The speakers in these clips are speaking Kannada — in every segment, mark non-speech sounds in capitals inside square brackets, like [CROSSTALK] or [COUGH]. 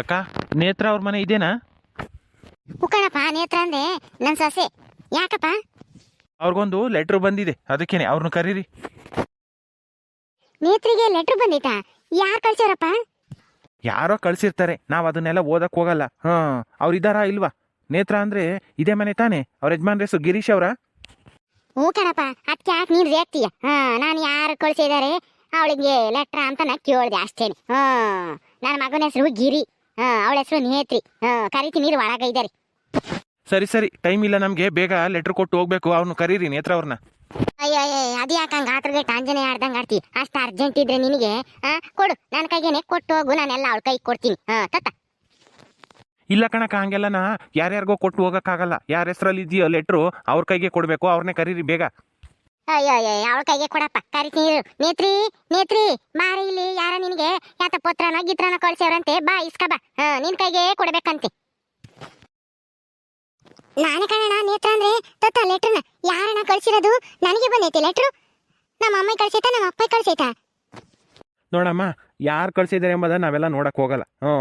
ಅಕ್ಕ ನೇತ್ರ ಅವ್ರ ಮನೆ ಇದೇನಾ? ಉಕ್ಕಣಪ್ಪ ನೇತ್ರ ಅಂದ್ರೆ ನನ್ನ ಸೊಸೆ. ಯಾಕಪ್ಪ? ಅವ್ರಿಗೊಂದು ಲೆಟ್ರ್ ಬಂದಿದೆ ಅದಕ್ಕೇನೆ ಅವ್ರನ್ನ ಕರೀರಿ. ನೇತ್ರಿಗೆ ಲೆಟ್ರ್ ಬಂದಿತಾ ಯಾರು ಕಳ್ಸ್ಯಾರಪ್ಪ? ಯಾರೋ ಕಳ್ಸಿರ್ತಾರೆ ನಾವು ಅದನ್ನೆಲ್ಲ ಓದಕ್ ಹೋಗಲ್ಲ. ಹಾ ಅವ್ರ ಇದಾರಾ ಇಲ್ವಾ? ನೇತ್ರ ಅಂದ್ರೆ ಇದೇ ಮನೆ ತಾನೆ ಅವ್ರ ಯಜಮಾನ್ ಹೆಸರು ಗಿರೀಶ್ ಅವರ? ಹ್ಞೂ ಕಣಪ್ಪ ಅದಕ್ಕೆ ಯಾಕೆ ನೀನು ರೇಗ್ತೀಯ ಹಾ ನಾನು ಯಾರು ಕಳ್ಸಿದ್ದಾರೆ ಅವಳಿಗೆ ಲೆಟ್ರ ಅಂತ ನಾ ಕೇಳಿದೆ ಅಷ್ಟೇನೆ. ಹಾ ನನ್ನ ಮಗನ ಹೆಸರು ಗಿರಿ. ಹಾ ಅವಳ ಹೆಸರು ನೇತ್ರಿ ಹಾ ಕರಿತೀನಿ ನೀರು ಒಳಗ ಇದ್ದಾರೆ ಸರಿ ಸರಿ. ಟೈಮ್ ಇಲ್ಲ ನಮ್ಗೆ ಬೇಗ ಲೆಟರ್ ಕೊಟ್ಟು ಹೋಗ್ಬೇಕು. ಅವ್ನು ಕರೀರಿ ನೇತ್ರ ಅವ್ರನ್ನ ಅಯ್ಯೋ ಅದು ಯಾಕೆ ಹಂಗೆ ಆತ್ರಗೆ ಆಂಜನೇಯ ಆಡ್ದಂಗೆ ಆಡ್ತಿ? ಅಷ್ಟು ಅರ್ಜೆಂಟ್ ಇದ್ರೆ ನಿನಗೆ ಹಾ ಕೊಡು. ನನ್ನ ಕೈಗೇನೆ ಕೊಟ್ಟು ಹೋಗು ನಾನೆಲ್ಲ ಅವಳ ಕೈ ಕೊಡ್ತೀನಿ. ಹಾ ತತ್ತ. ಇಲ್ಲ ಕಣಕ್ಕ ಹಂಗೆಲ್ಲ ನಾ ಯಾರ್ಯಾರಿಗೋ ಕೊಟ್ಟು ಹೋಗಕ್ಕಾಗಲ್ಲ. ಯಾರ ಹೆಸರಲ್ಲಿ ಇದೆಯೋ ಲೆಟ್ರು ಅವ್ರ ಕೈಗೆ ಕೊಡ್ಬೇಕು. ಅವ್ರನ್ನೇ ಕರೀರಿ ಬೇಗ. ಅಯ್ಯೋ ಅಯ್ಯೋ ಅವಳ ಕೈಗೆ ಕೊಡಪ್ಪ ಕರಿತೀನಿ ನೀರು ನೇತ್ರಿ ನೇತ್ರಿ, ಮಾರಿ ಇಲ್ಲಿ, ಯಾರ ನಿನಗೆ? ಯಾತ ಪುತ್ರನ, ಗಿತ್ರನ ಕಳ್ಸ್ಯಾರಂತೆ ಬಾ, ಇಸ್ಕ ಬಾ. ಹಾ, ನಿನ್ ಕೈಗೆ ಕೊಡ್ಬೇಕಂತೆ. ನಾನೇ ಕಣಣ್ಣ, ನೇತ್ರ ಅಂದ್ರೆ ತತ್ತ ಯಾರನ್ನ ಕಳ್ಸಿರೋದು? ನನಗೆ ಬಂದೈತೆ ಲೆಟ್ರು. ನಮ್ಮ ಅಮ್ಮ ಕಳ್ಸೈತಾ, ನಮ್ಮ ಅಪ್ಪ ಕಳ್ಸೈತಾ? ನೋಡಮ್ಮ, ಯಾರು ಕಳ್ಸಿದ್ದಾರೆ ಎಂಬುದನ್ನು ನಾವೆಲ್ಲ ನೋಡಕ್ ಹೋಗಲ್ಲ. ಹ್ಞೂ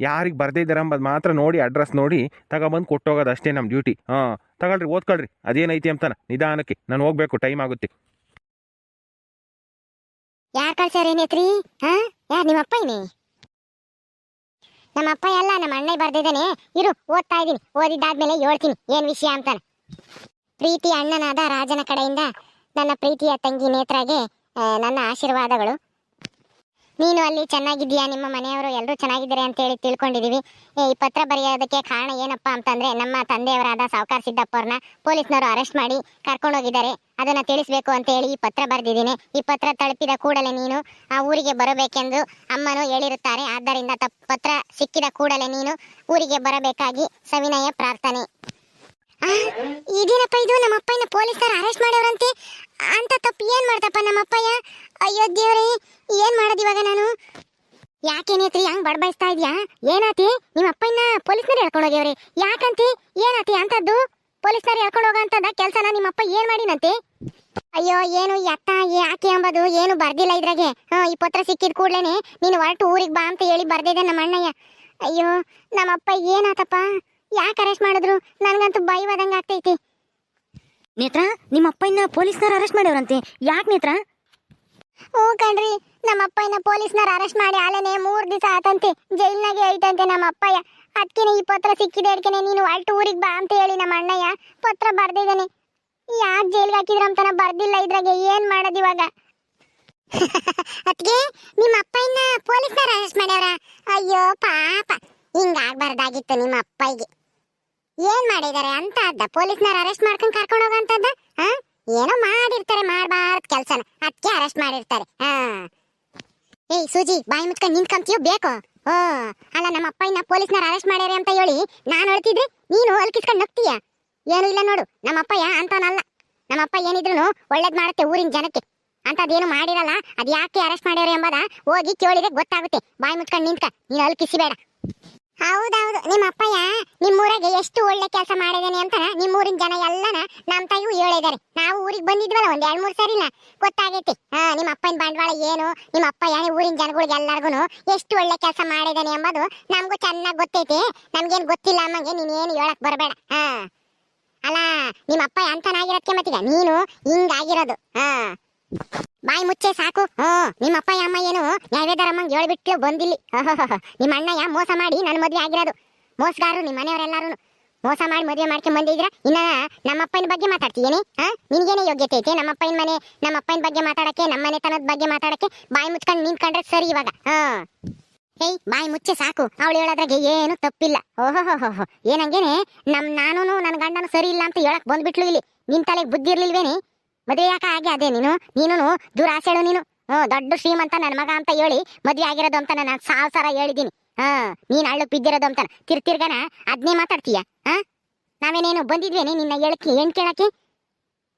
ಯಾರಿಗೆ ಬರ್ದಿದ್ದಾರೆ ಅಂಬದು ಮಾತ್ರ ನೋಡಿ ಅಡ್ರೆಸ್ ನೋಡಿ ತಗೊಬಂದು ಕೊಟ್ಟೋಗೋದು ಅಷ್ಟೇ ನಮ್ಮ ಡ್ಯೂಟಿ ಹಾಂ, ತಗೊಳ್ರಿ, ಓದ್ಕೊಳ್ರಿ. ಅದೇನೈತಿ ಅಂತಾನೆ. ನಿಧಾನಕ್ಕೆ. ನಾನು ಹೋಗ್ಬೇಕು ಟೈಮ್ ಆಗುತ್ತೆ. ಯಾರು ಕಳ್ಸ್ಯಾರ ಏನೈತ್ರಿ ಹಾ? ಯಾರ್ ನಿಮ್ಮ ಅಪ್ಪ ಏನೇ? ನಮ್ಮ ಅಪ್ಪ ಎಲ್ಲ ನಮ್ಮ ಅಣ್ಣ ಬರ್ದಿದ್ದಾನೆ. ಇರು, ಓದ್ತಾ ಇದ್ದೀನಿ. ಓದಿದ್ದಾದ್ಮೇಲೆ ಹೇಳ್ತೀನಿ. ಏನು ವಿಷಯ ಅಂತಾನೆ. ಪ್ರೀತಿ ಅಣ್ಣನಾದ ರಾಜನ ಕಡೆಯಿಂದ ನನ್ನ ಪ್ರೀತಿಯ ತಂಗಿ ನೇತ್ರಾಗೆ ನನ್ನ ಆಶೀರ್ವಾದಗಳು. ನೀನು ಅಲ್ಲಿ ಚೆನ್ನಾಗಿದ್ದೀಯಾ? ನಿಮ್ಮ ಮನೆಯವರು ಎಲ್ಲರೂ ಚೆನ್ನಾಗಿದ್ದಾರೆ ಅಂತ ಹೇಳಿ ತಿಳ್ಕೊಂಡಿದೀವಿ. ಈ ಪತ್ರ ಬರೆಯೋದಕ್ಕೆ ಕಾರಣ ಏನಪ್ಪ ಅಂತಂದ್ರೆ, ನಮ್ಮ ತಂದೆಯವರಾದ ಸಾವುಕಾರ ಸಿದ್ದಪ್ಪವ್ರನ್ನ ಪೊಲೀಸ್ನವರು ಅರೆಸ್ಟ್ ಮಾಡಿ ಕರ್ಕೊಂಡು ಹೋಗಿದ್ದಾರೆ ಅದನ್ನ ತಿಳಿಸ್ಬೇಕು ಅಂತ ಹೇಳಿ ಈ ಪತ್ರ ಬರೆದಿದ್ದೀನಿ. ಈ ಪತ್ರ ತಲುಪಿದ ಕೂಡಲೇ ನೀನು ಆ ಊರಿಗೆ ಬರಬೇಕೆಂದು ಅಮ್ಮನು ಹೇಳಿರುತ್ತಾರೆ. ಆದ್ದರಿಂದ ಪತ್ರ ಸಿಕ್ಕಿದ ಕೂಡಲೇ ನೀನು ಊರಿಗೆ ಬರಬೇಕಾಗಿ ಸವಿನಯ ಪ್ರಾರ್ಥನೆ. ಇದೇನಪ್ಪ ಇದು? ನಮ್ಮ ಅಪ್ಪಯ್ಯನ ಪೊಲೀಸರು ಅರೆಸ್ಟ್ ಮಾಡ್ಯವ್ರಂತೆ ಅಂತ ತಪ್ಪು ಏನ್ ಮಾಡ್ದಪ್ಪ ನಮ್ಮ ಅಪ್ಪಯ್ಯ? ಅಯ್ಯೋ ದೇವ್ರೇ, ಏನ್ ಮಾಡೋದು ಇವಾಗ ನಾನು? ಯಾಕೇನೇತ್ರಿ ಹಂಗ್ ಬಡಬಾಯಿಸ್ತಾ ಇದ್ಯಾ? ಏನಾತಿ? ನಿಮ್ಮ ಅಪ್ಪಯ್ಯನ ಪೊಲೀಸ್ನವ್ರು ಹೇಳ್ಕೊಂಡು ಯಾಕಂತಿ? ಏನಾತಿ ಅಂತದ್ದು? ಪೊಲೀಸ್ನವ್ರು ಹೇಳ್ಕೊಂಡು ಹೋಗೋಂತದ ಕೆಲ್ಸನ ನಿಮ್ಮ ಅಪ್ಪ ಏನ್ ಮಾಡಿನಂತೆ? ಅಯ್ಯೋ, ಏನು ಎತ್ತ ಯಾಕೆ ಅಂಬದು ಏನು ಬರ್ದಿಲ್ಲ ಇದ್ರಾಗೆ. ಹಾ ಈ ಪತ್ರ ಸಿಕ್ಕಿದ ಕೂಡ್ಲೇನೆ ನೀನು ಹೊರಟು ಊರಿಗೆ ಬಾ ಅಂತ ಹೇಳಿ ಬರ್ದಿದೆ ನಮ್ಮ ಅಣ್ಣಯ್ಯ. ಅಯ್ಯೋ, ನಮ್ಮ ನಮ್ಮಪ್ಪ ಏನಾತಪ್ಪ? ಯಾಕೆ ಅರೆಸ್ಟ್ ಮಾಡಿದ್ರು? ನನಗಂತೂ ಬೈವಾದಂಗೆ ಆಗ್ತೈತಿ. ನೇತ್ರ ನಿಮ್ಮ ಅಪ್ಪನ ಪೊಲೀಸ್ನವ್ರು ಅರೆಸ್ಟ್ ಮಾಡ್ಯವ್ರಂತೆ. ಯಾಕೆ ನೇತ್ರ? ಹ್ಞೂ ಕಣ್ರಿ ನಮ್ಮ ಅಪ್ಪಯ್ಯನ ಪೊಲೀಸ್ನವ್ರು ಅರೆಸ್ಟ್ ಮಾಡಿ ಆಲೇನೆ ಮೂರು ದಿವಸ ಆತಂತೆ. ಜೈಲ್ನಾಗೆ ಐತಂತೆ ನಮ್ಮ ಅಪ್ಪಯ್ಯ. ಅದಕ್ಕೇನೆ ಈ ಪತ್ರ ಸಿಕ್ಕಿದೆ ಅದಕ್ಕೆ ನೀನು ಅಲ್ಟು ಊರಿಗೆ ಬಾ ಅಂತ ಹೇಳಿ ನಮ್ಮ ಅಣ್ಣಯ್ಯ ಪತ್ರ ಬರ್ದಿದ್ದಾನೆ ಯಾಕೆ ಜೈಲ್ಗೆ ಹಾಕಿದ್ರು ಅಂತನ ಬರ್ದಿಲ್ಲ ಇದ್ರಾಗೆ ಏನು ಮಾಡೋದು ಇವಾಗ? [LAUGHS] ಅದಕ್ಕೆ ನಿಮ್ಮ ಅಪ್ಪಯ್ಯನ ಪೊಲೀಸ್ನವ್ರು ಅರೆಸ್ಟ್ ಮಾಡ್ಯಾರ ಅಯ್ಯೋ ಪಾಪ ಹಿಂಗಾಗ್ಬಾರ್ದಾಗಿತ್ತು ನಿಮ್ಮ ಅಪ್ಪಯ್ಯಗೆ. ಏನ್ ಮಾಡಿದಾರೆ ಅಂತ ಅದ್ದ ಪೊಲೀಸ್ನವ್ರು ಅರೆಸ್ಟ್ ಮಾಡ್ಕೊಂಡು ಕರ್ಕೊಂಡು ಹೋಗಂತದ್ದ? ಹಾ? ಏನೋ ಮಾಡಿರ್ತಾರೆ, ಮಾಡಬಾರ್ದು ಕೆಲಸನ. ಅದಕ್ಕೆ ಅರೆಸ್ಟ್ ಮಾಡಿರ್ತಾರೆ. ಹಾ. ಏಯ್, ಸೂಜಿ, ಬಾಯಿ ಮುಚ್ಕೊಂಡು ನಿಂತ್ಕೊಂತೀಯೋ ಬೇಕು? ಓ ಅಲ್ಲ, ನಮ್ಮ ಅಪ್ಪ ಇನ್ನ ಪೊಲೀಸ್ನವ್ರು ಅರೆಸ್ಟ್ ಮಾಡ್ಯಾರೆ ಅಂತ ಹೇಳಿ ನಾನು ಹೇಳ್ತಿದ್ರೆ ನೀನು ಅಲ್ಕಿಸ್ಕೊಂಡು ನಗ್ತೀಯ ಏನು ಇಲ್ಲ ನೋಡು. ನಮ್ಮ ಅಪ್ಪಯ್ಯ ಅಂತವನಲ್ಲ ನಮ್ಮ ಅಪ್ಪ ಏನಿದ್ರು ಒಳ್ಳೇದ್ ಮಾಡುತ್ತೆ ಊರಿನ ಜನಕ್ಕೆ. ಅಂತದೇನು ಮಾಡಿರಲ್ಲ ಅದ್ ಯಾಕೆ ಅರೆಸ್ಟ್ ಮಾಡ್ಯಾರ ಎಂಬುದ ಹೋಗಿ ಕೇಳಿದ್ರೆ ಗೊತ್ತಾಗುತ್ತೆ. ಬಾಯಿ ಮುಚ್ಕೊಂಡು ನಿಂತ್ಕ. ನೀನು ಅಲ್ಕಿಸಿಬೇಡ ಹೌದೌದು. ನಿಮ್ಮ ಅಪ್ಪಯ್ಯ ನಿಮ್ಮೂರಾಗೆ ಎಷ್ಟು ಒಳ್ಳೆ ಕೆಲಸ ಮಾಡಿದಾನೆ ಅಂತ ನಿಮ್ಮೂರಿನ ಜನ ಎಲ್ಲನ ನಮ್ಮ ತಾಯಿಗೂ ಹೇಳಿದ್ದಾರೆ ನಾವು ಊರಿಗೆ ಬಂದಿದ್ವಲ್ಲ, ಒಂದ್ ಎರಡ್ ಮೂರು ಸರಿನ? ಗೊತ್ತಾಗೈತಿ. ಹಾ ನಿಮ್ಮ ಅಪ್ಪನ ಬಂಡವಾಳ ಏನು? ನಿಮ್ಮ ಅಪ್ಪಯ್ಯ ಊರಿನ ಜನಗಳಿಗೆ ಎಲ್ಲರಿಗೂ ಎಷ್ಟು ಒಳ್ಳೆ ಕೆಲಸ ಮಾಡಿದಾನೆ ಎಂಬುದು ನಮಗೂ ಚೆನ್ನಾಗಿ ಗೊತ್ತೈತಿ. ನಮ್ಗೇನು ಗೊತ್ತಿಲ್ಲ ಅಮ್ಮಂಗೆ ನೀನ್ ಏನು ಹೇಳಕ್ ಬರಬೇಡ. ಹಾ. ಅಲ್ಲ ನಿಮ್ಮ ಅಪ್ಪ ಅಂತನಾಗಿರೋಕ್ಕೆ ಮತ್ತೀಗ? ನೀನು ಹಿಂಗಾಗಿರೋದು. ಹಾ. ಬಾಯಿ ಮುಚ್ಚೆ ಸಾಕು. ಹ್ಮ್ ನಿಮ್ಮ ಅಪ್ಪ ಅಮ್ಮ ಏನು ನ್ಯಾಯವೇದರ ಅಮ್ಮಂಗೆ ಹೇಳ್ಬಿಟ್ಟು ಬಂದಿಲ್ಲಿ ನಿಮ್ಮ ಅಣ್ಣಯ್ಯ ಮೋಸ ಮಾಡಿ ನನ್ನ ಮದುವೆ ಆಗಿರೋದು. ಮೋಸಗಾರರು ನಿಮ್ಮ ಮನೆಯವರೆಲ್ಲರೂ ಮೋಸ ಮಾಡಿ ಮದುವೆ ಮಾಡ್ಕೊಂಡ್ ಬಂದಿದ್ರ ಇನ್ನ ನಮ್ಮ ಅಪ್ಪನ ಬಗ್ಗೆ ಮಾತಾಡ್ತೀನಿ ಹಾ, ನಿನ್ಗೇನೆ ಯೋಗ್ಯತೆ ಐತೆ? ನಮ್ಮ ಅಪ್ಪನ ಮನೆ ನಮ್ಮ ಅಪ್ಪನ ಬಗ್ಗೆ ಮಾತಾಡಕ್ಕೆ, ನಮ್ಮ ಮನೆತನದ ಬಗ್ಗೆ ಮಾತಾಡಕ್ಕೆ ಬಾಯಿ ಮುಚ್ಕೊಂಡು ನಿಂತ್ಕೊಂಡ್ರೆ ಸರಿ ಇವಾಗ. ಹಾ. ಹೇಯ್ ಬಾಯಿ ಮುಚ್ಚೆ ಸಾಕು. ಅವಳು ಹೇಳೋದ್ರಾಗೆ ಏನು ತಪ್ಪಿಲ್ಲ. ಓಹೋ ಏನಂಗೇನೆ? ನಮ್ಮ ನಾನು ನನ್ನ ಗಂಡನೂ ಸರಿ ಇಲ್ಲ ಅಂತ ಹೇಳಕ್ ಬಂದ್ಬಿಟ್ಲು ಇಲ್ಲಿ. ನಿನ್ ತಲೆಗೆ ಬುದ್ಧಿ ಇರ್ಲಿಲ್ವೇನೆ? ಮದುವೆ ಯಾಕೆ ಆಗಿ ಅದೇ ನೀನು? ನೀನು ದುರಾಸೆಳು ನೀನು. ಹ್ಮ್ ದೊಡ್ಡ ಶ್ರೀಮಂತ ನನ್ನ ಮಗ ಅಂತ ಹೇಳಿ ಮದುವೆ ಆಗಿರೋದು ಅಂತ ನಾನು ಸಾವಿರ ಹೇಳಿದಿನಿ ಹೇಳಿದ್ದೀನಿ. ಹಾ ನೀನ್ ಅಳ್ಳು ಬಿದ್ದಿರೋದು ಅಂತ. ತಿರ್ತಿರ್ಗನ ಅದ್ನೇ ಮಾತಾಡ್ತೀಯ? ಹಾ? ನಾವೇನೇನು ಬಂದಿದ್ವೇನೆ ನಿನ್ನ ಹೇಳಕ್ಕೆ ಏನ್ ಕೇಳಕ್ಕೆ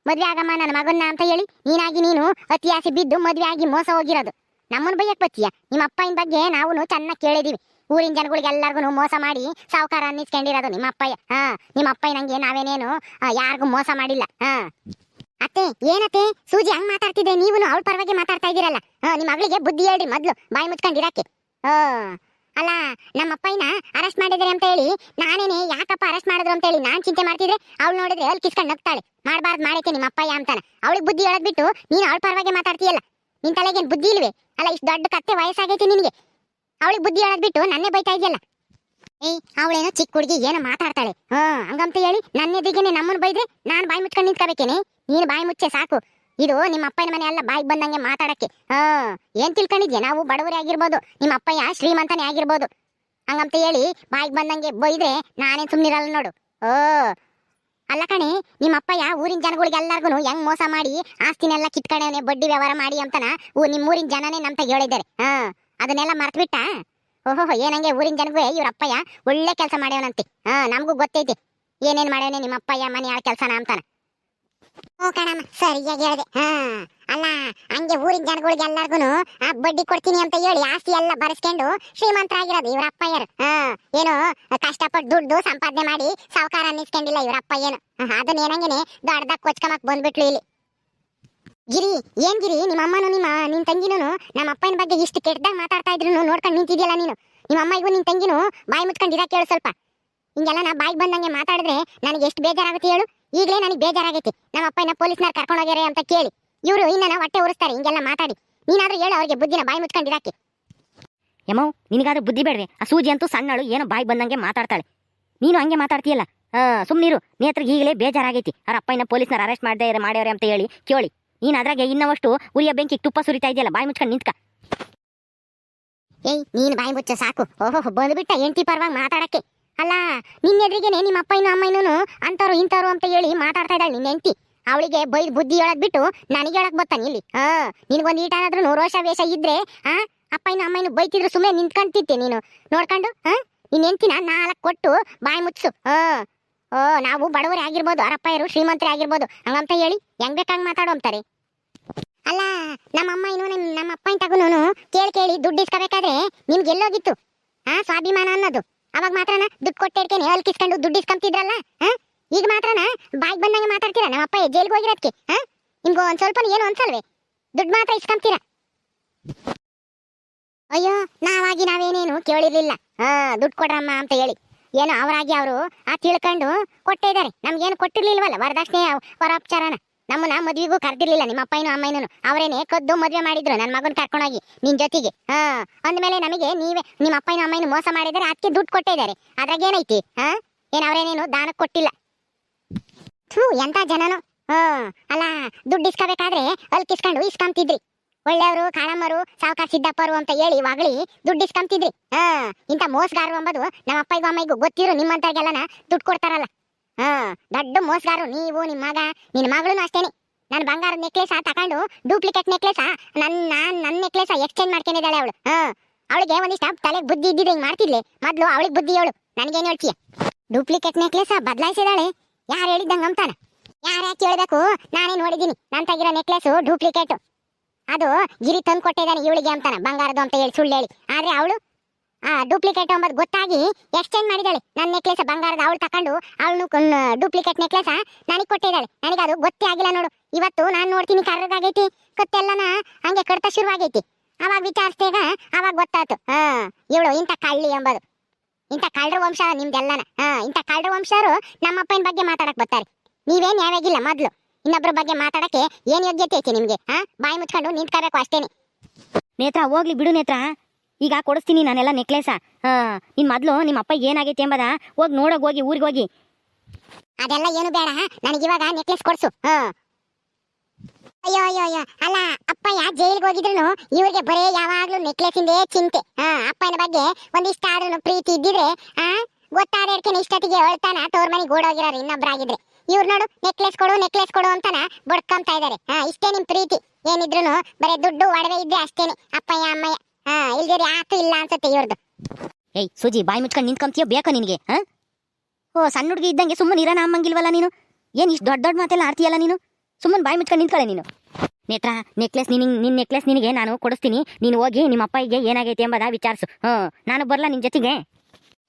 ಮದ್ವೆ ಆಗಮ್ಮ ನನ್ನ ಮಗನ್ನ ಅಂತ ಹೇಳಿ ನೀನಾಗಿ ನೀನು ಅತಿ ಆಸೆ ಬಿದ್ದು ಮದ್ವೆ ಆಗಿ ಮೋಸ ಹೋಗಿರೋದು. ನಮ್ಮನ್ನ ಬೈಯಕ್ ಬತ್ತೀಯ? ನಿಮ್ಮ ಅಪ್ಪನ ಬಗ್ಗೆ ನಾವು ಚೆನ್ನಾಗಿ ಕೇಳಿದೀವಿ. ಊರಿನ ಜನಗಳಿಗೆ ಎಲ್ಲಾರ್ಗು ಮೋಸ ಮಾಡಿ ಸಾವುಕಾರ ಅನ್ನಿಸ್ಕೊಂಡಿರೋದು ನಿಮ್ಮ ಅಪ್ಪಯ್ಯ. ಹಾ, ನಿಮ್ಮ ಅಪ್ಪಯ್ಯ ನಂಗೆ ನಾವೇನೇನು ಯಾರಿಗೂ ಮೋಸ ಮಾಡಿಲ್ಲ. ಹಾ. ಅತ್ತೆ, ಏನತ್ತೆ? ಸೂಜಿ ಹಂಗ್ ಮಾತಾಡ್ತಿದ್ದೆ ನೀವು ಅವಳ ಪರವಾಗಿ ಮಾತಾಡ್ತಾ ಇದೀರಲ್ಲ ನಿಮ್ಮ ಮಗಳಿಗೆ ಬುದ್ಧಿ ಹೇಳ್ರಿ ಮೊದ್ಲು, ಬಾಯಿ ಮುಚ್ಕೊಂಡಿರಕ್ಕೆ ಓ ಅಲ್ಲ, ನಮ್ಮ ಅಪ್ಪಯ್ಯನ ಅರೆಸ್ಟ್ ಮಾಡಿದ್ರೆ ಅಂತ ಹೇಳಿ, ನಾನೇನೆ ಯಾಕಪ್ಪ ಅರೆಸ್ಟ್ ಮಾಡಿದ್ರು ಅಂತ ಹೇಳಿ ನಾನ್ ಚಿಂತೆ ಮಾಡ್ತಿದ್ರೆ, ಅವಳು ನೋಡಿದ್ರೆ ಅಲ್ಲಿ ಕಿಸ್ಕೊಂಡು ನಗ್ತಾಳೆ. ಮಾಡಬಾರ್ದು, ಮಾಡೈತೆ ನಿಮ್ಮ ಅಪ್ಪಯ್ಯ ಅಂತಾನೆ. ಅವಳಿಗೆ ಬುದ್ಧಿ ಹೇಳದ್ ಬಿಟ್ಟು ನೀನು ಅವಳ ಪರವಾಗಿ ಮಾತಾಡ್ತೀಯಲ್ಲ, ನಿನ್ ತಲೆಗೇನು ಬುದ್ಧಿ ಇಲ್ವೇ? ಅಲ್ಲ, ಇಷ್ಟು ದೊಡ್ಡ ಕತ್ತೆ ವಯಸ್ಸಾಗೈತಿ ನಿನಗೆ. ಅವಳಿಗೆ ಬುದ್ಧಿ ಹೇಳದ್ ಬಿಟ್ಟು ನನ್ನೇ ಬೈತಾ ಇದೆಯಲ್ಲ? ಏಯ್ ಅವಳೇನೋ ಚಿಕ್ಕ ಹುಡುಗಿ ಏನೋ ಮಾತಾಡ್ತಾಳೆ. ಹಾ, ಹಂಗಂತ ಹೇಳಿ ನನ್ನ ಎದುರಿಗೇನೆ ನಮ್ಮನ್ನ ಬೈದ್ರೆ ನಾನು ಬಾಯಿ ಮುಚ್ಕೊಂಡು ನಿಂತ್ಕೋಬೇಕೇನೆ? ನೀನು ಬಾಯಿ ಮುಚ್ಚೆ ಸಾಕು. ಇದು ನಿಮ್ಮ ಅಪ್ಪನ ಮನೆ ಅಲ್ಲ, ಬಾಯಿಗೆ ಬಂದಂಗೆ ಮಾತಾಡಕ್ಕೆ. ಹಾ, ಏನ್ ತಿಳ್ಕೊಂಡಿದ್ಯಾ? ನಾವು ಬಡವರೇ ಆಗಿರ್ಬೋದು, ನಿಮ್ಮ ಅಪ್ಪಯ್ಯ ಶ್ರೀಮಂತನೇ ಆಗಿರ್ಬೋದು. ಹಂಗಂತ ಹೇಳಿ ಬಾಯಿಗೆ ಬಂದಂಗೆ ಬೈದ್ರೆ ನಾನೇ ಸುಮ್ಮನಿರಲ್ಲ ನೋಡು. ಓ, ಅಲ್ಲ ಕಣಿ, ನಿಮ್ಮ ಅಪ್ಪಯ್ಯ ಊರಿನ ಜನಗಳಿಗೆ ಎಲ್ಲಾರ್ಗು ಹೆಂಗ್ ಮೋಸ ಮಾಡಿ ಆಸ್ತಿನೆಲ್ಲ ಕಿತ್ಕೊಂಡವನೆ ಬಡ್ಡಿ ವ್ಯವಹಾರ ಮಾಡಿ ಅಂತಾನ ಊ ನಿಮ್ಮ ಊರಿನ ಜನನೇ ನಮ್ತ ಹೇಳಿದ್ದಾರೆ. ಹಾ, ಅದನ್ನೆಲ್ಲ ಮರ್ತ್ಬಿಟ್ಟ? ಓಹೋ ಏನಂಗೆ ಊರಿನ ಜನಗೂ ಇವ್ರ ಅಪ್ಪಯ್ಯ, ಒಳ್ಳೆ ಕೆಲಸ ಮಾಡ್ಯವನಂತೆ ಹಾ, ನಮಗೂ ಗೊತ್ತೈತಿ. ಏನೇನ್ ಮಾಡ್ಯವನೆ ನಿಮ್ಮ ಅಪ್ಪಯ್ಯ, ಮನೆ ಯಾವ ಕೆಲಸನ ಅಂತಾನ. ಓ ಕಣಮ್ಮ, ಸರಿಯಾಗಿ ಹೇಳಿದೆ. ಹಾ, ಅಲ್ಲ, ಹಂಗೆ ಊರಿನ ಜನಗಳಿಗೆ ಎಲ್ಲಾರ್ಗು ಆ, ಬಡ್ಡಿ ಕೊಡ್ತೀನಿ ಅಂತ ಹೇಳಿ ಆಸ್ತಿ ಎಲ್ಲ ಬರೆಸ್ಕೊಂಡು ಶ್ರೀಮಂತರಾಗಿರೋದು ಇವ್ರ ಅಪ್ಪಯ್ಯರು. ಹಾ, ಏನು, ಕಷ್ಟಪಟ್ಟು ದುಡ್ಡು ಸಂಪಾದನೆ ಮಾಡಿ ಸಾವುಕಾರ ಅನ್ನಿಸ್ಕೊಂಡಿಲ್ಲ ಇವ್ರ ಏನು ಅದನ್ನ ಏನಂಗೇನೆ ದೊಡ್ಡದಾಗ ಕೊಚ್ಕಮಕ್ ಬಂದ್ಬಿಟ್ಲು ಇಲ್ಲಿ. ಗಿರಿ, ಏನ್ ಗಿರಿ? ನಿಮ್ಮ ಅಮ್ಮನು ನಿಮ್ಮ ನಿನ್ ತಂಗಿನೂ ನಮ್ಮ ಅಪ್ಪನ ಬಗ್ಗೆ ಇಷ್ಟು ಕೆಟ್ಟದಾಗ ಮಾತಾಡ್ತಾ ಇದ್ರು ನೋಡ್ಕೊಂಡು ನಿಂತಿದ್ಯಲ್ಲ ನೀನು. ನಿಮ್ಮ ಅಮ್ಮಗೂ ನಿನ್ ತಂಗಿನೂ ಬಾಯಿ ಮುಚ್ಕೊಂಡಿರ ಕೇಳು ಸ್ವಲ್ಪ. ಹಿಂಗೆಲ್ಲ ನಾ ಬಾಯಿ ಬಂದಂಗೆ ಮಾತಾಡಿದ್ರೆ ನನಗೆ ಎಷ್ಟು ಬೇಜಾರಾಗುತ್ತೆ ಹೇಳು? ಈಗಲೇ ನನಗೆ ಬೇಜಾರಾಗೈತಿ. ನಮ್ಮ ಅಪ್ಪನ ಪೊಲೀಸ್ನಾರ್ ಕರ್ಕೊಂಡು ಹೋಗ್ಯಾರೆ ಅಂತ ಕೇಳಿ. ಇವರು ಇನ್ನ ಹೊಟ್ಟೆ ಉರಿಸ್ತಾರೆ, ಹಿಂಗೆಲ್ಲ ಮಾತಾಡಿ. ನೀನಾದ್ರೂ ಹೇಳು ಅವ್ರಿಗೆ ಬುದ್ಧಿನ ಬಾಯಿ ಮುಚ್ಕೊಂಡಿರಾಕಿ ಯಮೋ ನಿನಗಾದ್ರೂ ಬುದ್ಧಿ ಬೇಡ್ರಿ ಆ ಸೂಜಿ ಅಂತೂ ಸಣ್ಣಳು, ಏನೋ ಬಾಯಿ ಬಂದಂಗೆ ಮಾತಾಡ್ತಾಳೆ. ನೀನು ಹಂಗೆ ಮಾತಾಡ್ತೀಯಲ್ಲ? ಹಾ ಸುಮ್ನಿರು. ನೇತ್ರಿಗೆ ಈಗಲೇ ಬೇಜಾರಾಗೈತಿ. ಅವ್ರ ಅಪ್ಪನ ಪೊಲೀಸ್ನವ್ರು ಅರೆಸ್ಟ್ ಮಾಡದೆ ಮಾಡ್ಯವ್ರೆ ಅಂತ ಹೇಳಿ ಕೇಳಿ. ನೀನು ಅದ್ರಾಗೆ ಇನ್ನವಷ್ಟು ಉರಿಯ ಬೆಂಕಿ ತುಪ್ಪ ಸುರಿತಾ ಇದೆಯಲ್ಲ, ಬಾಯಿ ಮುಚ್ಕೊಂಡು ನಿಂತ್ಕ. ಏಯ್, ನೀನು ಬಾಯಿ ಮುಚ್ಚ ಸಾಕು. ಓಹೋ, ಬಂದ್ಬಿಟ್ಟ ಎಂಟಿ ಪರವಾಗಿ ಮಾತಾಡಕ್ಕೆ. ಅಲ್ಲ ನಿನ್ನ ಎದುರಿಗೇನೆ ನಿಮ್ಮ ಅಪ್ಪಯ್ಯನು ಅಮ್ಮಯ್ಯನೂ ಅಂತಾರು ಇಂಥವ್ರು ಅಂತ ಹೇಳಿ ಮಾತಾಡ್ತಾ ಇದ್ದಾಳೆ ನಿನ್ನ ಎಂಟಿ ಅವಳಿಗೆ ಬೈದ್ ಬುದ್ಧಿ ಹೇಳಕ್ ಬಿಟ್ಟು ನನಗೆ ಹೇಳಕ್ ಬರ್ತಾನೆ ಇಲ್ಲಿ. ಹಾ, ನಿನಗೊಂದು ಈಟಾನಾದ್ರೂ ನೂರು ವರ್ಷ ವೇಷ ಇದ್ರೆ, ಆ ಅಪ್ಪಯ್ಯನ ಅಮ್ಮಯ್ಯನು ಬೈತಿದ್ರು ಸುಮ್ಮನೆ ನಿಂತ್ಕೊಂತಿದ್ದೆ ನೀನು. ನೋಡ್ಕೊಂಡು, ಹಾ ನಿನ್ನ ಎಂಟಿನ ನಾಲ್ಕು ಕೊಟ್ಟು ಬಾಯಿ ಮುಚ್ಚು. ಹಾ. ಓ, ನಾವು ಬಡವರೇ ಆಗಿರ್ಬೋದು ಅವರಪ್ಪಯ್ಯರು ಶ್ರೀಮಂತರೇ ಆಗಿರ್ಬೋದು. ಹಂಗಂತ ಹೇಳಿ ಹೆಂಗ್ ಬೇಕಾಗ್ ಮಾತಾಡು ಅಂತಾರೆ. ಅಲ್ಲ ನಮ್ಮ ಅಮ್ಮ ಇನ್ನು ನಮ್ಮ ಅಪ್ಪ ತಗುನು ಕೇಳಿ ಕೇಳಿ ದುಡ್ಡು ಇಸ್ಕೋಬೇಕಾದ್ರೆ ನಿಮ್ಗೆ ಎಲ್ಲೋಗಿತ್ತು. ಹಾ ಸ್ವಾಭಿಮಾನ ಅನ್ನೋದು. ಅವಾಗ ಮಾತ್ರನ ದುಡ್ಡು ಕೊಟ್ಟಿರ್ಕೇನೆ ಅಲ್ಲಿ ಕಿಸ್ಕೊಂಡು ದುಡ್ಡು ಇಸ್ಕೊಂತಿದ್ರಲ್ಲ ಹಾ ಈಗ ಮಾತ್ರನ ಬಾಯಿಗೆ ಬಂದಂಗೆ ಮಾತಾಡ್ತೀರಾ? ನಮ್ಮ ಅಪ್ಪ ಜೈಲ್ಗೆ ಹೋಗಿರೋದಕ್ಕೆ ಹಾ ನಿಮ್ಗೆ ಒಂದ್ ಸ್ವಲ್ಪ ಏನು ಅನ್ಸಲ್ವೇ? ದುಡ್ಡು ಮಾತ್ರ ಇಸ್ಕೊಂತೀರಾ ಅಯ್ಯೋ, ನಾವಾಗಿ ನಾವೇನೇನು ಕೇಳಿರ್ಲಿಲ್ಲ. ಹಾ ದುಡ್ಡು ಕೊಡ್ರಮ್ಮ ಅಂತ ಹೇಳಿ. ಏನೋ ಅವರಾಗಿ ಅವರು ಆ ತಿಳ್ಕೊಂಡು ಕೊಟ್ಟೆ ಇದ್ದಾರೆ ನಮ್ಗೇನು ಕೊಟ್ಟಿರ್ಲಿಲ್ವಲ್ಲ? ವರದಕ್ಷಿಣೆ ವರೋಪಚಾರನ. ನಮ್ಮನ್ನ ಮದ್ವಿಗೂ ಕರೆದಿರ್ಲಿಲ್ಲ, ನಿಮ್ಮ ಅಪ್ಪಯ್ಯನು ಅಮ್ಮನೂ ಅವರೇನೆ ಕದ್ದು ಮದುವೆ ಮಾಡಿದ್ರು ನನ್ನ ಮಗನ ಕರ್ಕೊಂಡೋಗಿ ನಿನ್ ಜೊತೆಗೆ. ಹಾ, ಅಂದಮೇಲೆ ನಮಗೆ ನೀವೇ ನಿಮ್ಮ ಅಪ್ಪನ ಅಮ್ಮನೂ ಮೋಸ ಮಾಡಿದರೆ ಅದಕ್ಕೆ ದುಡ್ಡು ಕೊಟ್ಟಿದ್ದಾರೆ ಅದ್ರಾಗ ಏನೈತಿ? ಹಾ, ಏನು ಅವರೇನೇನು ದಾನ ಕೊಟ್ಟಿಲ್ಲ. ಥೂ, ಎಂತ ಜನನು? ಹಾ, ಅಲ್ಲ, ದುಡ್ಡು ಇಸ್ಕೋಬೇಕಾದ್ರೆ ಅಲ್ಲಿ ಕಿಸ್ಕೊಂಡು ಇಸ್ಕೊಂತಿದ್ರಿ. ಒಳ್ಳೆಯವರು ಕಾಳಮ್ಮರು ಸಾವುಕಾರ ಸಿದ್ದಪ್ಪರು ಅಂತ ಹೇಳಿ ವಾಗಳಿ ದುಡ್ಡು ಇಸ್ಕೊಂತಿದ್ರಿ ಹಾ, ಇಂಥ ಮೋಸಗಾರರು ಅಂಬದು ನಮ್ಮ ಅಪ್ಪಗೂ ಅಮ್ಮಗೂ ಗೊತ್ತಿರೋ ನಿಮ್ಮಂತವ್ರಿಗೆಲ್ಲನ ದುಡ್ಡು ಕೊಡ್ತಾರಲ್ಲ. ಹಾ, ದೊಡ್ಡ ಮೋಸ್ಗಾರು ನೀವು ನಿಮ್ಮ ಮಗ ನಿನ್ನ ಮಗಳೂ ಅಷ್ಟೇನೆ. ನನ್ನ ಬಂಗಾರದ ನೆಕ್ಲೆಸ್ ತಗೊಂಡು ಡೂಪ್ಲಿಕೇಟ್ ನೆಕ್ಲೆಸ್ ನನ್ನ ನಾನು ನನ್ನ ನೆಕ್ಲೆಸ್ ಎಕ್ಸ್ಚೇಂಜ್ ಮಾಡ್ಕೊಂಡಿದ್ದಾಳೆ ಅವಳು. ಹಾ, ಅವಳಿಗೆ ಒಂದಿಷ್ಟ ತಲೆಗೆ ಬುದ್ಧಿ ಇದ್ದಿದ್ದು ಹಿಂಗೆ ಮಾಡ್ತಿದ್ಲೆ. ಮೊದಲು ಅವಳಿಗೆ ಬುದ್ಧಿ ಅವಳು ನನಗೇನು ಹೇಳ್ತೀಯ? ಡೂಪ್ಲಿಕೇಟ್ ನೆಕ್ಲೆಸ್ ಬದಲಾಯಿಸಿದಾಳೆ. ಯಾರು ಹೇಳಿದ್ದಂಗೆ ಅಂತಾನೆ ಯಾರು ಯಾಕೆ ಕೇಳಬೇಕು? ನಾನೇ ನೋಡಿದ್ದೀನಿ. ನನ್ನ ತೆಗಿರೋ ನೆಕ್ಲೆಸ್ ಡೂಪ್ಲಿಕೇಟ್ ಅದು ಗಿರಿ ತಂದು ಕೊಟ್ಟಿದ್ದಾನೆ ಇವಳಿಗೆ ಅಂತಾನೆ ಬಂಗಾರದು ಅಂತ ಹೇಳಿ ಸುಳ್ಳು ಹೇಳಿ. ಆದ್ರೆ ಅವಳು ಆ ಡೂಪ್ಲಿಕೇಟ್ ಅಂಬದು ಗೊತ್ತಾಗಿ ಎಕ್ಸ್ಚೇಂಜ್ ಮಾಡಿದಾಳೆ ನನ್ನ ನೆಕ್ಲೆಸ್ ಬಂಗಾರದ ಅವಳು ತಕೊಂಡು ಅವಳು ಡೂಪ್ಲಿಕೇಟ್ ನೆಕ್ಲೆಸ್ ನನಗೆ ಕೊಟ್ಟಿದ್ದಾಳೆ. ನನಗೆ ಅದು ಗೊತ್ತೇ ಆಗಿಲ್ಲ ನೋಡು. ಇವತ್ತು ನಾನು ನೋಡ್ತೀನಿ ಕರ್ರದಾಗೈತಿ ಕತ್ತೆಲ್ಲನ ಹಂಗೆ ಕಡ್ತ ಶುರುವಾಗೈತಿ. ಅವಾಗ ವಿಚಾರಿಸಿದಾಗ ಅವಾಗ ಗೊತ್ತಾಯ್ತು. ಹಾ, ಇವಳು ಇಂಥ ಕಳ್ಳಿ ಎಂಬುದು. ಇಂಥ ಕಳ್ಳರ ವಂಶ ನಿಮ್ದೆಲ್ಲನ. ಹಾ, ಇಂಥ ಕಳ್ಳರ ವಂಶರು ನಮ್ಮ ಅಪ್ಪನ ಬಗ್ಗೆ ಮಾತಾಡಕ್ ಬರ್ತಾರೆ. ನೀವೇನ್ ಯಾವಾಗಿಲ್ಲ ಮೊದ್ಲು. ಇನ್ನೊಬ್ರ ಬಗ್ಗೆ ಮಾತಾಡಕ್ಕೆ ಏನ್ ಯೋಗ್ಯತೆ ಐತಿ ನಿಮ್ಗೆ ಹಾ? ಬಾಯಿ ಮುಚ್ಕೊಂಡು ನಿಂತ್ಕೋಬೇಕು ಅಷ್ಟೇನೆ ನೇತ್ರ ಹೋಗ್ಲಿ ಬಿಡು ನೇತ್ರ. ಈಗ ಕೊಡಿಸ್ತೀನಿ ನಾನೆಲ್ಲ ನೆಕ್ಲೆಸ ಹಾ ನಿನ್ ಮೊದ್ಲು ನಿಮ್ಮ ಅಪ್ಪ ಏನಾಗೈತಿ ಎಂಬದ ಹೋಗಿ ನೋಡೋಗ್ ಹೋಗಿ ಊರಿಗೆ ಹೋಗಿ. ಅದೆಲ್ಲ ಏನು ಬೇಡ ನನಗಿವಾಗ ನೆಕ್ಲೆಸ್ ಕೊಡ್ಸು ಹಾ? ಅಯ್ಯೋ ಅಯ್ಯೋ ಅಯ್ಯೋ. ಅಲ್ಲ ಅಪ್ಪಯ್ಯ ಜೈಲಿಗೆ ಹೋಗಿದ್ರು ಇವ್ರಿಗೆ ಬರೇ ಯಾವಾಗ್ಲೂ ನೆಕ್ಲೆಸ್ ಇಂದೇ ಚಿಂತೆ ಹಾ? ಅಪ್ಪನ ಬಗ್ಗೆ ಒಂದಿಷ್ಟ ಆದ್ರೂ ಪ್ರೀತಿ ಇದ್ದಿದ್ರೆ ಗೊತ್ತಾದ ಇಷ್ಟೊತ್ತಿಗೆ ಹೇಳ್ತಾನ ತೋರ್ ಮನೆಗೆ ಓಡೋಗಿರೋರು ಇನ್ನೊಬ್ರಾಗಿದ್ರೆ. ಇವ್ರು ನೋಡು ನೆಕ್ಲೆಸ್ ಕೊಡು ನೆಕ್ಲೆಸ್ ಕೊಡು ಅಂತಾನ ಬಡ್ಕೊಂತ ಇದಾರೆ. ಹಾ, ಇಷ್ಟೇ ನಿಮ್ ಪ್ರೀತಿ. ಏನಿದ್ರು ಬರೀ ದುಡ್ಡು ಒಡವೆ ಇದ್ದೆ ಅಷ್ಟೇನೆ. ಅಪ್ಪಯ್ಯ, ಅಮ್ಮಯ್ಯ, ಹಾ ಇಲ್ದಿರಿ ಆತು ಇಲ್ಲ ಅನ್ಸುತ್ತೆ ಇವ್ರದ್ದು ಏಯ್, ಸುಜಿ, ಬಾಯಿ ಮುಚ್ಕೊಂಡು ನಿಂತ್ಕೊಂತೀಯೋ ಬೇಕಾ ನಿನಗೆ, ಹಾ? ಓ, ಸಣ್ಣ ಹುಡುಗಿ ಇದ್ದಂಗೆ ಸುಮ್ಮನೆ ಇರೋಣ ಅಮ್ಮಂಗಿಲ್ವಲ್ಲ ನೀನು? ಏನು ಇಷ್ಟು ದೊಡ್ಡ ದೊಡ್ಡ ಮಾತೆಲ್ಲ ಆಡ್ತೀಯಲ್ಲ ನೀನು? ಸುಮ್ಮನೆ ಬಾಯಿ ಮುಚ್ಕೊಂಡು ನಿಂತ್ಕೊಳ್ಳೆ ನೀನು. ನೇತ್ರ ನೆಕ್ಲೆಸ್ ನಿನ್ ನಿನ್ನ ನೆಕ್ಲೆಸ್ ನಿನಗೆ ನಾನು ಕೊಡಿಸ್ತೀನಿ. ನೀನು ಹೋಗಿ ನಿಮ್ಮ ಅಪ್ಪಗೆ ಏನಾಗೈತಿ ಎಂಬದ ವಿಚಾರಿಸು. ಹ್ಞೂ ನಾನು ಬರಲ್ಲ ನಿನ್ನ ಜೊತೆಗೆ?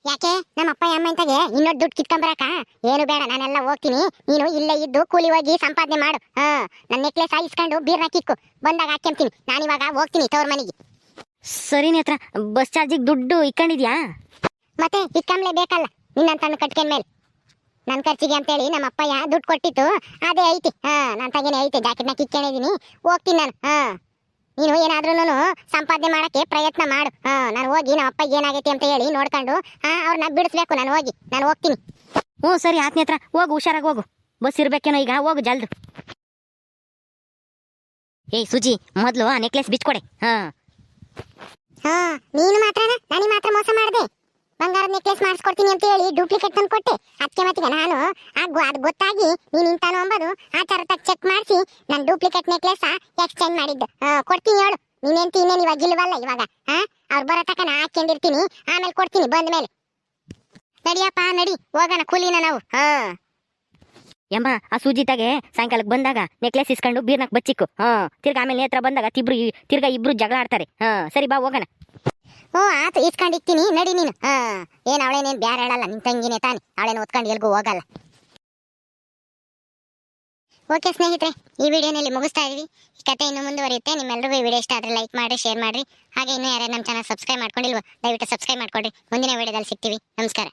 ಯಾಕೆ? ನಮ್ಮ ಅಪ್ಪ ಅಮ್ಮ ಅಂತಾಗೆ ಇನ್ನೊಂದು ದುಡ್ಡು ಕಿತ್ಕೊಂಬರಕ ಏನು ಬೇಡ ನಾನೆಲ್ಲ ಹೋಗ್ತೀನಿ. ನೀನು ಇಲ್ಲೇ ಇದ್ದು ಕೂಲಿ ಹೋಗಿ ಸಂಪಾದನೆ ಮಾಡು. ಹಾ ನನ್ನ ನೆಕ್ಲೆಸ್ ಇಸ್ಕೊಂಡು ಬೀರ್ನ ಕಿಕ್ಕು. ಬಂದಾಗ ನಾನು ನಾನಿವಾಗ ಹೋಗ್ತೀನಿ ತವ್ರ ಮನೆಗೆ. ಸರಿ ನೇತ್ರ ಬಸ್ ಚಾರ್ಜಿಗೆ ದುಡ್ಡು ಇಕ್ಕೊಂಡಿದ್ಯಾ ಮತ್ತೆ ಇಕ್ಕಂಬ್ಲೆ ಬೇಕಲ್ಲ ನಿನ್ನಂತ ಕಟ್ಕೊಂಡ್ ಮೇಲೆ. ನನ್ನ ಖರ್ಚಿಗೆ ಅಂತೇಳಿ ನಮ್ಮ ಅಪ್ಪಯ್ಯ ದುಡ್ಡು ಕೊಟ್ಟಿತ್ತು. ಅದೇ ಐತಿ. ಹಾ ನನ್ನ ತಗೇನೆ ಐತಿ ಜಾಕೆಟ್ನ ಕಿಕ್ಕೊಂಡಿದ್ದೀನಿ ಹೋಗ್ತೀನಿ ನಾನು. ಹಾ. ನೀನು ಏನಾದ್ರೂ ಸಂಪಾದನೆ ಮಾಡಕ್ಕೆ ಪ್ರಯತ್ನ ಮಾಡು. ಹಾ ನಾನು ಹೋಗಿ ನಮ್ಮ ಅಪ್ಪ ಏನಾಗೈತಿ ಅಂತ ಹೇಳಿ ನೋಡ್ಕೊಂಡು ಹಾ ಅವ್ರನ್ನ ಬಿಡಿಸ್ಬೇಕು ನಾನು ಹೋಗಿ ನಾನು ಹೋಗ್ತೀನಿ. ಹ್ಞೂ ಸರಿ ಆತ್ನ ಹತ್ರ ಹೋಗು ಹುಷಾರಾಗಿ ಹೋಗು. ಬಸ್ ಇರ್ಬೇಕೇನೋ ಈಗ ಹೋಗು ಜಲ್ದು. ಏಯ್ ಸುಜಿ ಮೊದಲು ಆ ನೆಕ್ಲೆಸ್ ಬಿಚ್ಕೊಡೆ. ಹಾ. ಹಾ ನೀನು ಮಾತ್ರನ? ನಾನು ಮಾತ್ರ ಮೋಸ ಮಾಡಿದೆ? ಬಂಗಾರದ ನೆಕ್ಲೆಸ್ ಮಾಡಿಸ್ಕೊಡ್ತೀನಿ ಅಂತ ಹೇಳಿ ಡೂಪ್ಲಿಕೇಟ್ ತಂದು ಕೊಟ್ಟೆ. ಅದಕ್ಕೆ ಮತ್ತೆ ನಾನು ಆಗು ಅದು ಗೊತ್ತಾಗಿ ನೀನು ಇಂತಾನು ಅಂಬದು, ಆ ಥರ ತಗ ಚೆಕ್ ಮಾಡಿಸಿ ನನ್ನ ಡೂಪ್ಲಿಕೇಟ್ ನೆಕ್ಲೆಸ್ ಎಕ್ಸ್ಚೇಂಜ್ ಮಾಡಿದ್ದು. ಕೊಡ್ತೀನಿ ಹೇಳು. ನೀನೆಂತ ಇನ್ನೇನು ಇವಾಗ ಇಲ್ವಲ್ಲ ಇವಾಗ, ಹಾ? ಅವ್ರು ಬರೋ ತಕ ನಾ ಹಾಕೊಂಡಿರ್ತೀನಿ ಆಮೇಲೆ ಕೊಡ್ತೀನಿ ಬಂದ ಮೇಲೆ ನಡಿಯಪ್ಪ, ನಡಿ. ಹೋಗೋಣ, ಕೂಲಿನ ನಾವು. ಹಾ. ಎಂಬ, ಆ ಸೂಜಿತಾಗೆ ಸಾಯಂಕಾಲಕ್ಕೆ ಬಂದಾಗ ನೆಕ್ಲೆಸ್ ಇಸ್ಕೊಂಡು ಬೀರ್ನಾಕ್ ಬಚ್ಚಿಕ್ಕು. ಹಾ, ತಿರ್ಗಾ ಆಮೇಲೆ ನೇತ್ರ ಬಂದಾಗ ತಿಬ್ರು ತಿರ್ಗಾ ಇಬ್ರು ಜಗಳ ಆಡ್ತಾರೆ. ಹಾ, ಸರಿ ಬಾ, ಹೋಗೋಣ. ಓ ಆತು ಇಸ್ಕೊಂಡಿರ್ತೀನಿ ನಡಿ ನೀನು. ಹಾಂ, ಏನು ಅವಳೇನೇನು ಬ್ಯಾರ ಹೇಳಲ್ಲ ನಿನ್ನ ತಂಗಿನೇ ತಾನೆ. ಅವಳೇನು ಓದ್ಕೊಂಡು ಎಲ್ಗೂ ಹೋಗಲ್ಲ. ಓಕೆ ಸ್ನೇಹಿತರೆ, ಈ ವಿಡಿಯೋನಲ್ಲಿ ಮುಗಿಸ್ತಾ ಇದೀವಿ ಈ ಕತೆ ಇನ್ನು ಮುಂದುವರಿಯುತ್ತೆ. ನಿಮ್ಮೆಲ್ಲರಿಗೂ ಈ ವಿಡಿಯೋ ಇಷ್ಟ ಆದರೆ ಲೈಕ್ ಮಾಡಿ ಶೇರ್ ಮಾಡಿ ಹಾಗೆ ಇನ್ನೂ ಯಾರೇ ನಮ್ಮ ಚಾನಲ್ ಸಬ್ಸ್ಕ್ರೈಬ್ ಮಾಡ್ಕೊಂಡಿಲ್ವೋ, ದಯವಿಟ್ಟು ಸಬ್ಸ್ಕ್ರೈಬ್ ಮಾಡ್ಕೊಡ್ರಿ. ಮುಂದಿನ ವಿಡಿಯೋದಲ್ಲಿ ಸಿಗ್ತೀವಿ. ನಮಸ್ಕಾರ.